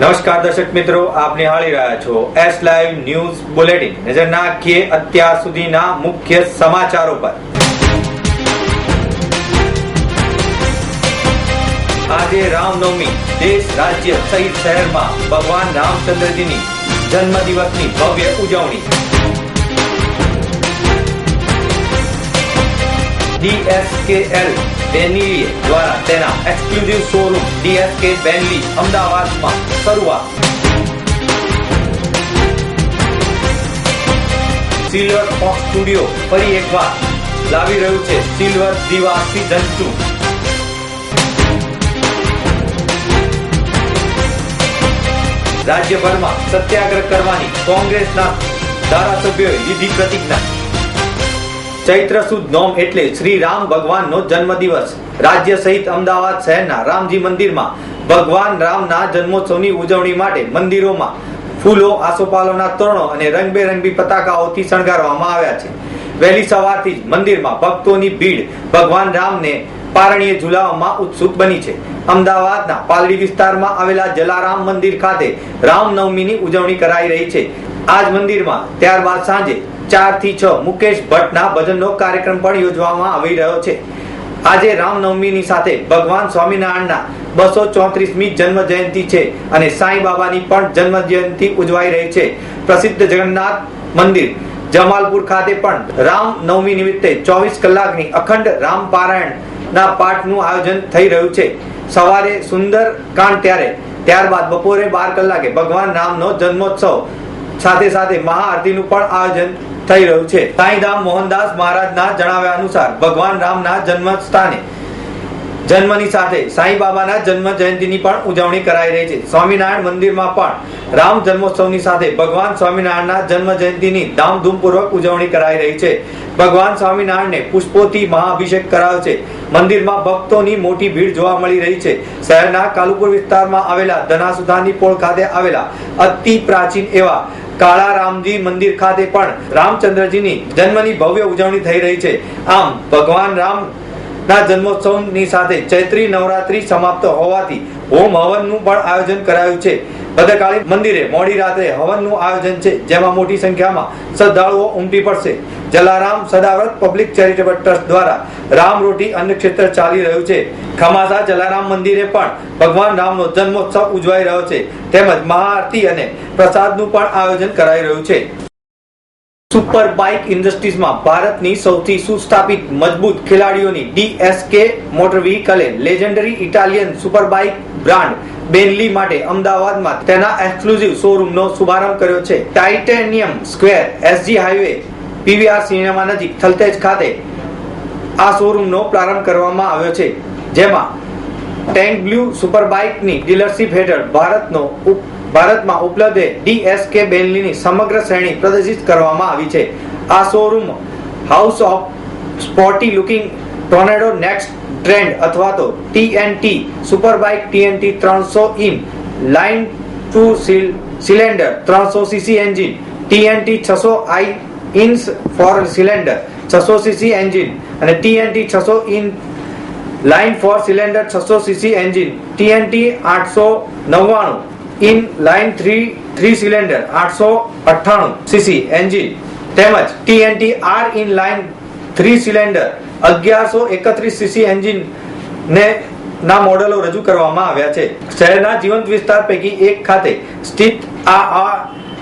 નમસ્કાર દર્શક મિત્રો, આપ નિહાળી રહ્યા છો એસ લાઈવ ન્યૂઝ બુલેટિન નજર નાખીએ અત્યાર સુધીના મુખ્ય સમાચારો પર. આજે રામનવમી, દેશ રાજ્ય સહિત શહેરમાં ભગવાન રામચંદ્રજીની જન્મ દિવસની ભવ્ય ઉજવણી. ડીએસકેએલ બેનલી દ્વારા તેના એક્સક્લુઝિવ શોરૂમ ડીએસકે બેનલી અમદાવાદમાં શરૂઆત. સિલ્વર ફોક્સ સ્ટુડિયો ફરી એકવાર લાવી રહ્યું છે સિલ્વર દીવા સીઝન ટુ રાજ્યભરમાં સત્યાગ્રહ કરવાની કોંગ્રેસના ધારાસભ્યોએ લીધી પ્રતિજ્ઞા. ચૈત્ર સુદ નોમ એટલે શ્રી રામ ભગવાનનો જન્મદિવસ. રાજ્ય સહિત અમદાવાદ શહેરના રામજી મંદિરમાં ભગવાન રામના જન્મોત્સવની ઉજવણી માટે મંદિરોમાં ફૂલો, આસોપાલોના તોરણો અને રંગબેરંગી પતાકાઓથી શણગારવામાં આવ્યા છે. વહેલી સવારથી જ મંદિરમાં ભક્તોની ભીડ ભગવાન રામને પારણીએ ઝુલાવવામાં ઉત્સુક બની છે. અમદાવાદના પાલડી વિસ્તારમાં આવેલા જલારામ મંદિર ખાતે રામનવમીની ઉજવણી કરાઈ રહી છે. આજ મંદિરમાં ત્યારબાદ સાંજે ચારથી છ મુકેશ ભટ્ટના ભજનનો કાર્યક્રમ પણ યોજવામાં આવી રહ્યો છે. આજે રામનવમીની સાથે ભગવાન સ્વામિનારાયણના બસો ચોત્રીસમી જન્મ જયંતિ છે અને સાંઈ બાબાની પણ જન્મ જયંતિ ઉજવાઈ રહી છે. પ્રસિદ્ધ જગન્નાથ મંદિર જમાલપુર ખાતે પણ રામ નવમી નિમિત્તે ચોવીસ કલાકની અખંડ રામ પારાયણ ના પાઠનું આયોજન થઈ રહ્યું છે. સવારે સુંદર કાંડ ત્યારે, ત્યારબાદ બપોરે બાર કલાકે ભગવાન રામનો જન્મોત્સવ સાથે સાથે મહાઆરતીનું પણ આયોજન થઈ રહ્યું છે. સાંઈધામ મોહનદાસ મહારાજના જણાવ્યા અનુસાર ભગવાન રામના જન્મ સ્થાને જન્મની સાથે સાંઈ બાબાના જન્મ જયંતિની પણ ઉજવણી કરાઈ રહી છે. સ્વામિનારાયણ મંદિરમાં પણ રામ જન્મોત્સવની સાથે ભગવાન સ્વામિનારાયણના જન્મ જયંતિની ધામધૂમપૂર્વક ઉજવણી કરાઈ રહી છે. ભગવાન સ્વામિનારાયણને પુષ્પોથી મહાઅભિષેક કરાયો છે. મંદિરમાં ભક્તોની મોટી ભીડ જોવા મળી રહી છે. શહેરના કાલુપુર વિસ્તારમાં આવેલા ધનાસુધાની પોળ ખાતે આવેલા અતિ પ્રાચીન એવા કાળા રામજી મંદિર ખાતે પણ રામચંદ્રજીની જન્મની ભવ્ય ઉજવણી થઈ રહી છે. આમ, ભગવાન રામ ના જન્મોત્સવની સાથે ચૈત્રી નવરાત્રી સમાપ્ત હોવાથી હોમ હવનનું પણ આયોજન કરાયું છે. ભદ્રકાળી મંદિરે મોડી રાત્રે હવનનું આયોજન છે, જેમાં મોટી સંખ્યામાં શ્રદ્ધાળુઓ ઉમટી પડશે. Jalaram Sadavrat public charitable trust દ્વારા રામ રોટી અન્ન ક્ષેત્ર ચાલી રહ્યું છે. ખમાસા જલારામ મંદિરે પણ ભગવાન રામનો જન્મોત્સવ ઉજવાઈ રહ્યો છે. તેમજ મહાઆરતી અને પ્રસાદનું પણ આયોજન કરાઈ રહ્યું છે. સુપર બાઇક ઇન્ડસ્ટ્રીઝમાં ભારતની સૌથી સુસ્થાપિત મજબૂત ખેલાડીઓની ડીએસકે motor વ્હીકલે legendary Italian super bike brand Benelli માટે અમદાવાદમાં તેના એક્સક્લુઝિવ શોરૂમનો શુભારંભ કર્યો છે. Titanium square SG highway PVR cinema નજીક થલતેજ ખાતે આ શોરૂમનો પ્રારંભ કરવામાં આવ્યો છે. જેમાં ટેન્ક બ્લુ સુપર બાઇકની ડીલરશીપ હેઠળ ભારતનો ભારતમાં ઉપલબ્ધ ડીએસકે બેનલીની સમગ્ર શ્રેણી પ્રદર્શિત કરવામાં આવી છે. આ showroom house of sporty looking tornado next trend અથવા તો ટીએનટી સુપર બાઇક ટીએનટી ત્રણસો ઇન, લાઇન ટુ સિલિન્ડર ત્રણસો સીસી એન્જિન ટીએનટી છસો આઈ ઇન્સ ફોર સિલિન્ડર છસો સીસી એન્જિન અને ટીએનટી છસો ઇન લાઇન ફોર સિલિન્ડર છસો સીસી એન્જિન ટીએનટી આઠસો નવ્વાણું, in line three three cylinder આઠસો અઠ્ઠાણું સીસી એન્જિન. તેમજ TNT R in line three cylinder અગિયારસો એકત્રીસ સીસી એન્જિન ને ના મોડેલો રજૂ કરવામાં આવ્યા છે. શહેરના જીવંત વિસ્તાર પૈકી એક ખાતે સ્થિત આ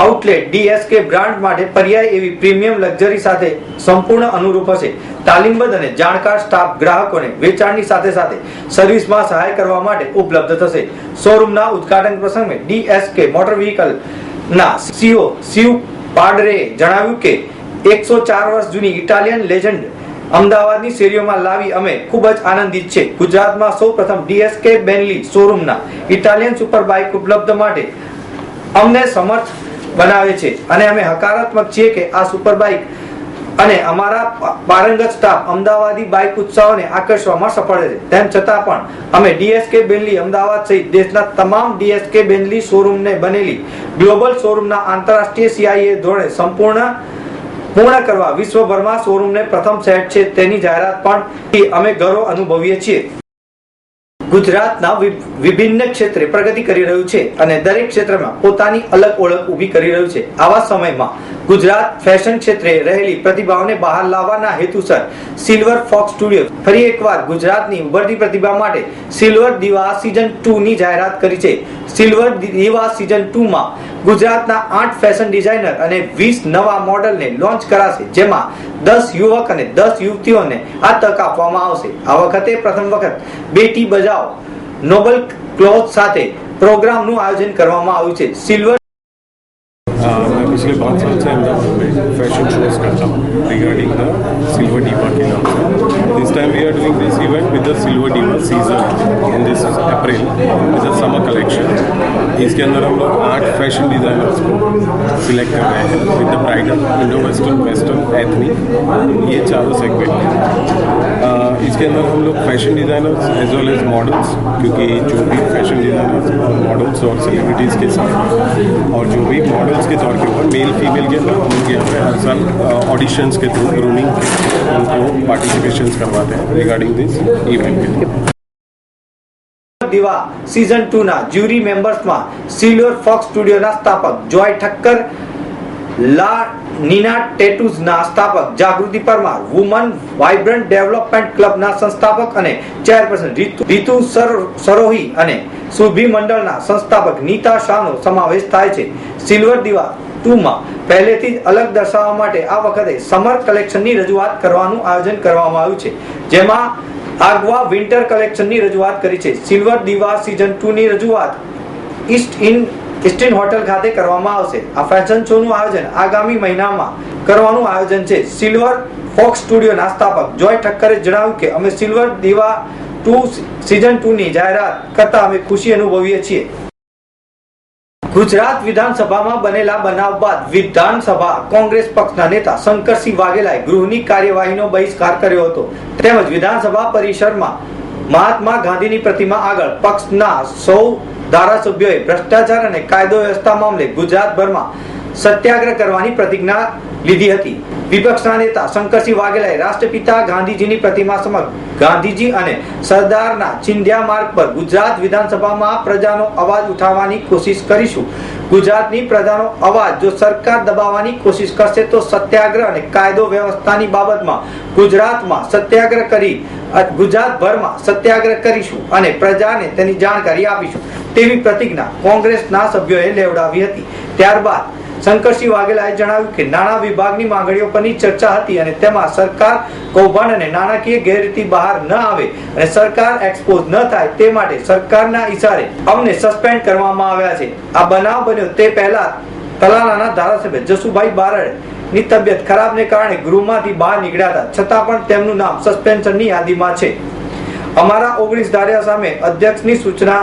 આઉટલેટ ડીએસકે બ્રાન્ડ માટે પર્યાય એવી પ્રીમિયમ લક્ઝરી સાથે સંપૂર્ણ અનુરૂપ હશે. તાલીમબદ્ધ અને જાણકાર સ્ટાફ ગ્રાહકોને વેચાણની સાથે સાથે સર્વિસમાં સહાય કરવા માટે ઉપલબ્ધ થશે. શોરૂમના ઉદ્ઘાટન પ્રસંગે ડીએસકે મોટર વ્હીકલ ના સીઓ શિવ પાડરે જણાવ્યું કે એકસો ચાર વર્ષ જૂની ઇટાલિયન લેજન્ડ અમદાવાદની શેરીઓમાં લાવી અમે ખૂબ જ આનંદિત છે. ગુજરાતમાં સૌ પ્રથમ ડીએસકે બેનલી શોરૂમના ઇટાલિયન સુપર બાઇક ઉપલબ્ધ માટે અમને સમર્થ બનાવે છે અને અમે હકારાત્મક છીએ કે આ સુપર બાઇક અને અમારા પારંગત સ્ટાફ અમદાવાદી બાઇક ઉત્સવોને આકર્ષવામાં સફળ છે. તેમ છતાં પણ અમે ડીએસકે બેનલી અમદાવાદ સહિત દેશના તમામ ડીએસકે બેનલી શોરૂમને બનેલી ગ્લોબલ શોરૂમના આંતરરાષ્ટ્રીય સીઆઈએ ધોરણે સંપૂર્ણ પૂર્ણ કરવા વિશ્વભરમાં શોરૂમને પ્રથમ સેટ છે તેની જાહેરાત પણ અમે ગૌરવ અનુભવીએ છીએ. ગુજરાતના વિભિન્ન ક્ષેત્રે પ્રગતિ કરી રહ્યું છે અને દરેક ક્ષેત્રમાં પોતાની અલગ ઓળખ ઊભી કરી રહ્યું છે. આવા સમયમાં ગુજરાત ફેશન ક્ષેત્રે રહેલી પ્રતિભાઓને બહાર લાવવાના હેતુસર સિલ્વર ફોક્સ સ્ટુડિયો ફરી એકવાર ગુજરાતની ઉભરતી પ્રતિભા માટે સિલ્વર દીવા સિઝન 2 ની જાહેરાત કરી છે. સિલ્વર દીવા સિઝન 2 માં ગુજરાતના આઠ ફેશન ડિઝાઇનર અને વીસ નવા મોડલને લોન્ચ કરાશે, જેમાં દસ યુવક અને દસ યુવતીઓને આ તક આપવામાં આવશે. આ વખતે પ્રથમ વખત બેટી બજાઓ નોબલ ક્લોથ સાથે પ્રોગ્રામનું આયોજન કરવામાં આવ્યું છે. સિલ્વર पिछले पाँच साल से अहमदाबाद में फ़ैशन शोज़ करता हूँ रिगार्डिंग द सिल्वर डीवा के नाम this time we are doing this event with the silver diva season in this April with the summer collection इसके अंदर हम लोग आठ फ़ैशन डिज़ाइनर्स को सिलेक्ट कर रहे हैं with the bridal Indo western western ethnic ये चारों सेगमेंट इसके अंदर हम लोग fashion designers as well as models क्योंकि जो भी फ़ैशन डिज़ाइनर्स मॉडल्स और सेलिब्रिटीज़ के साथ, और जो भी मॉडल्स के तौर के ऊपर मेल फीमेल के अंदर हम उनके यहाँ पे हर साल ऑडिशंस के थ्रू ग्रूमिंग उनको पार्टिसिपेशंस करवाते हैं रिगार्डिंग दिस इवेंट के लिए દીવા સીઝન 2 ના જ્યુરી મેમ્બર્સમાં સિલ્વર ફોક્સ સ્ટુડિયોના સ્થાપક જોય ઠક્કર લા નીના ટેટૂઝના સ્થાપક Jagruti Parmar Woman Vibrant Development ક્લબના સંસ્થાપક અને ચેરપર્સન રીતુ રીતુ સર- સરોહી અને સુભી મંડળના સંસ્થાપક નીતા શાહનો સમાવેશ થાય છે સિલ્વર દીવા 2 માં પહેલેથી જ અલગ દર્શાવવા માટે આ વખતે સમર કલેક્શનની રજૂઆત કરવાનું આયોજન કરવામાં આવ્યું છે. જેમાં આગવા વિન્ટર કલેક્શનની રજૂઆત કરી છે. સિલ્વર દીવા સિઝન ટુની રજૂઆત ઈસ્ટ ઇન ઇસ્ટિન હોટલ ખાતે કરવામાં આવશે. આ ફેશન શોનું આયોજન આગામી મહિનામાં કરવાનું આયોજન છે. સિલ્વર ફોક્સ સ્ટુડિયોના સ્થાપક જોય ઠક્કરે જણાવ્યું કે અમે સિલ્વર દીવા ટુ સિઝન 2 ની જાહેરાત કરતા અમે ખુશી અનુભવીએ છીએ. ગુજરાત વિધાનસભામાં બનેલા બનાવ બાદ વિધાનસભા કોંગ્રેસ પક્ષના નેતા શંકરસિંહ વાઘેલાએ ગૃહની કાર્યવાહીનો બહિષ્કાર કર્યો હતો. તેમજ વિધાનસભા પરિસરમાં મહાત્મા ગાંધીની પ્રતિમા આગળ પક્ષના સૌ ધારાસભ્યોએ ભ્રષ્ટાચાર અને કાયદો વ્યવસ્થા મામલે ગુજરાતભરમાં સત્યાગ્રહ કરવાની પ્રતિજ્ઞા લીધી હતી. વિપક્ષના નેતા શંકરસિંહ વાઘેલાએ રાષ્ટ્રપિતા ગાંધીજીની પ્રતિમા સમક્ષ ગાંધીજી અને સરદારના ચિંધ્યા માર્ગ પર ગુજરાત વિધાનસભામાં પ્રજાનો અવાજ ઉઠાવવાની કોશિશ કરીશું. ગુજરાતની પ્રજાનો અવાજ જો સરકાર દબાવવાની કોશિશ કરશે તો સત્યાગ્રહ અને કાયદો વ્યવસ્થાની બાબતમાં ગુજરાતમાં સત્યાગ્રહ કરી ગુજરાતભરમાં સત્યાગ્રહ કરીશું અને પ્રજાને તેની જાણકારી આપીશું. તેવી પ્રતિજ્ઞા કોંગ્રેસના સભ્યોએ લેવડાવી હતી. ત્યારબાદ શંકરસિંહ વાઘેલાએ જણાવ્યું કે નાણાં વિભાગની માંગણીઓ પરની ચર્ચા હતી અને તેમાં સરકાર કૌભાંડ અને નાણાકીય ગેરરીતિ બહાર ન આવે અને સરકાર એક્સપોઝ ન થાય તે માટે સરકારના ઈશારે અમને સસ્પેન્ડ કરવામાં આવ્યા છે. આ બનાવ બન્યો તે પહેલા તલાલાના ધારાસભ્ય જસુભાઈ બારડની તબિયત ખરાબને કારણે ગૃહમાંથી બહાર નીકળ્યા હતા. છતાં પણ તેમનું નામ સસ્પેન્શનની યાદીમાં છે. અમારા ઓગણીસ ધાર્યા સામે અધ્યક્ષની સૂચના